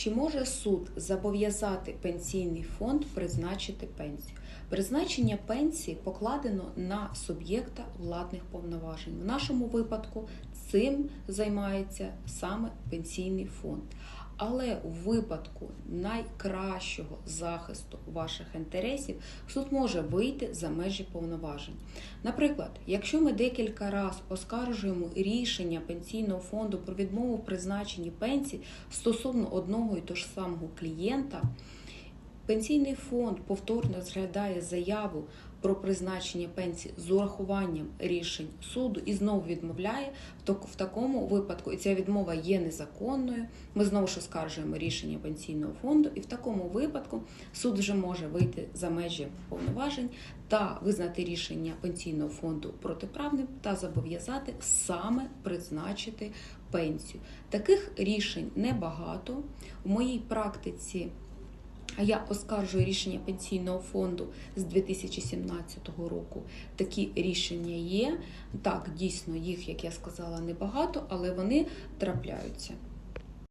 Чи може суд зобов'язати пенсійний фонд призначити пенсію? Призначення пенсії покладено на суб'єкта владних повноважень. В нашому випадку цим займається саме пенсійний фонд. Але у випадку найкращого захисту ваших інтересів суд може вийти за межі повноважень. Наприклад, якщо ми декілька разів оскаржуємо рішення пенсійного фонду про відмову в призначенні пенсії стосовно одного і того ж самого клієнта, пенсійний фонд повторно розглядає заяву про призначення пенсії з урахуванням рішень суду і знову відмовляє в такому випадку, і ця відмова є незаконною. Ми знову ж оскаржуємо рішення пенсійного фонду, і в такому випадку суд вже може вийти за межі повноважень та визнати рішення пенсійного фонду протиправним та зобов'язати саме призначити пенсію. Таких рішень небагато. У моїй практиці я оскаржую рішення пенсійного фонду з 2017 року. Такі рішення є. Так, дійсно, їх, як я сказала, небагато, але вони трапляються.